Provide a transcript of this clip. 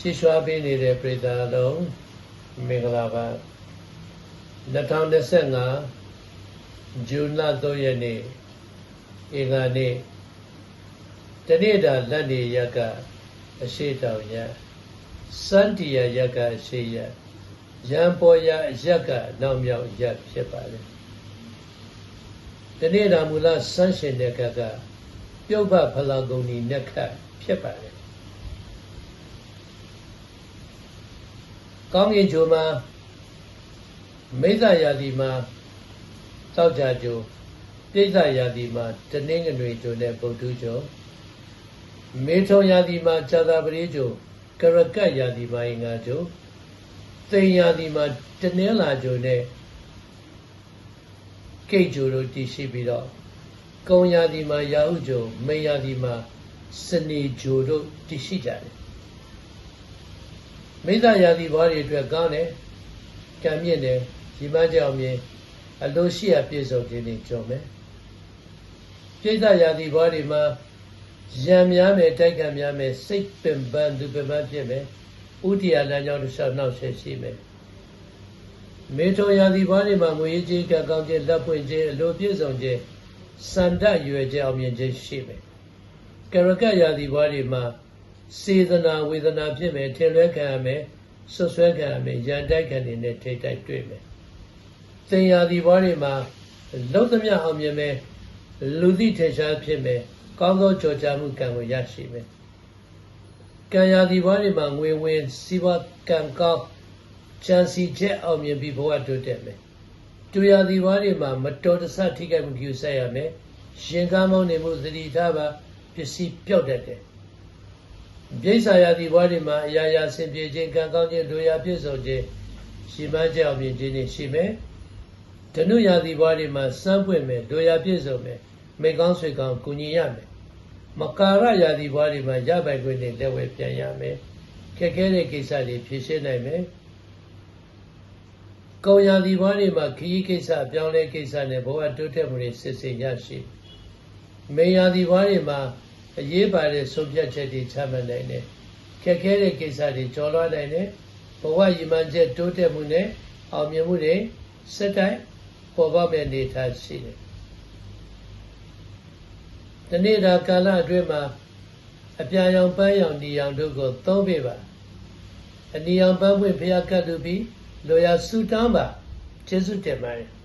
ချီးရွှာပေးနေတဲ့ပြည်သားအလုံးမင်္ဂလာပါ2025ဇွန်လ3ရက်နေ့အင်္ဂါနေ့တနေ့တာလက်နေရက်ကအရှိတောင်ရက်စန္တီယာရက်ကအရှိရက်ရံပေါ်ရရက်ကနောက်မြောက်ရက်ဖြစ်ပါလေတနေ့တာမူလစန်းရှင်တဲ့ကကပြုတ်ဘဖလာကုံဒီမြက်ခတ်ဖြစ်ပါလေ ကောင်းကင်ဂျိုမှာမိစ္ဆာယာတိမှာတောက်ကြဂျိုပြိစ္ဆာယာတိမှာတနင်္ဂနွေဂျိုနဲ့ပုတ်တူးဂျိုမေထုံယာတိမှာဇာတာပရိဂျိုကရကတ်ယာတိမှာအင်္ဂါဂျိုသိန်ယာတိမှာတနင်္လာဂျိုနဲ့ကိတ်ဂျိုတို့တည်ရှိပြီးတော့ကုံယာတိမှာရာဟုဂျိုမိန်ယာတိမှာစနေဂျိုတို့တည်ရှိကြတယ် မိစ္ဆာယာတိဘွားတွေအတွက်ကောင်းတယ်ကံမြင့်တယ်ဒီမကြောင်မြင်အလိုရှိအပြည့်စုံခြင်းတွေကြုံမယ်ပြိဿယာတိဘွားတွေမှာရံများမယ်တိုက်ကံများမယ်စိတ်ပင်ပန်းသူပင်ပန်းဖြစ်မယ်ဥတ္တရာလမ်းကြောင်းတစ်လျှောက်နှောက်ရှက်ရှိမယ်မေထောယာတိဘွားတွေမှာငွေကြီးကံကောင်းခြင်းလက်ပွင့်ခြင်းအလိုပြည့်စုံခြင်းစန္ဒရွယ်ခြင်းအောင်မြင်ခြင်းရှိမယ်ကရကယာတိဘွားတွေမှာ စေတနာဝေဒနာဖြစ်မယ်ထင်လွဲခံရမယ်ဆွဆွဲခံရမယ်ရန်တိုက်ခံနေနဲ့ထိတ်တိုက်တွေ့မယ်သင်ယာဒီဘွားတွေမှာလုံးသမျှအောင်မြင်မယ်လူသိထင်ရှားဖြစ်မယ်ကောင်းသောကြော်ကြားမှုကံကိုရရှိမယ်ကံယာဒီဘွားတွေမှာငွေဝင်စီးပွားကံကောင်းချမ်းစီချက်အောင်မြင်ပြီးဘဝတိုးတက်မယ်တူယာဒီဘွားတွေမှာမတော်တဆထိခိုက်မှုပြုဆက်ရမယ်ရှင်ကားမောင်းနေမှုသတိထားပါပစ္စည်းပျောက်တတ်တယ် ပြိဿာယာဒီဘွားတွေမှာအရာရာဆင်ပြေခြင်းကံကောင်းခြင်းတို့ရာပြည့်စုံခြင်းရှိမှကြောက်မြင်ခြင်းတွေရှိမယ်ဓနုယာဒီဘွားတွေမှာစမ်းပွင့်မယ်တို့ရာပြည့်စုံမယ်မိကောင်းဆွေကောင်းကုညီရမယ်မကာရယာဒီဘွားတွေမှာရပိုင်ခွင့်တွေလက်ဝဲပြန်ရမယ်ခက်ခဲတဲ့ကိစ္စတွေဖြေရှင်းနိုင်မယ်ကောင်းရာဒီဘွားတွေမှာခရီးကိစ္စပြောင်းလဲကိစ္စနဲ့ဘဝတိုးတက်မှုတွေစစ်စစ်ရရှိမေယာဒီဘွားတွေမှာ အရေးပါတဲ့ဆုံးဖြတ်ချက်တွေချမှတ်နိုင်တယ်ခက်ခဲတဲ့ကိစ္စတွေကျော်လွှားနိုင်တယ်ဘဝရည်မှန်းချက်တိုးတက်မှုနဲ့အောင်မြင်မှုတွေစက်တိုင်းပေါ်ပေါက်မဲ့နေထားရှိတယ်။ဒီနေ့ဒါကာလအတွင်းမှာအပြာရောင်ပန်းရောင်ဒီရောင်တို့ကိုသုံးပေးပါ။အနီရောင်ပန်းပွင့်ဖျားကတ်လူပြီးလိုရာဆူတောင်းပါကျေးဇူးတင်ပါတယ်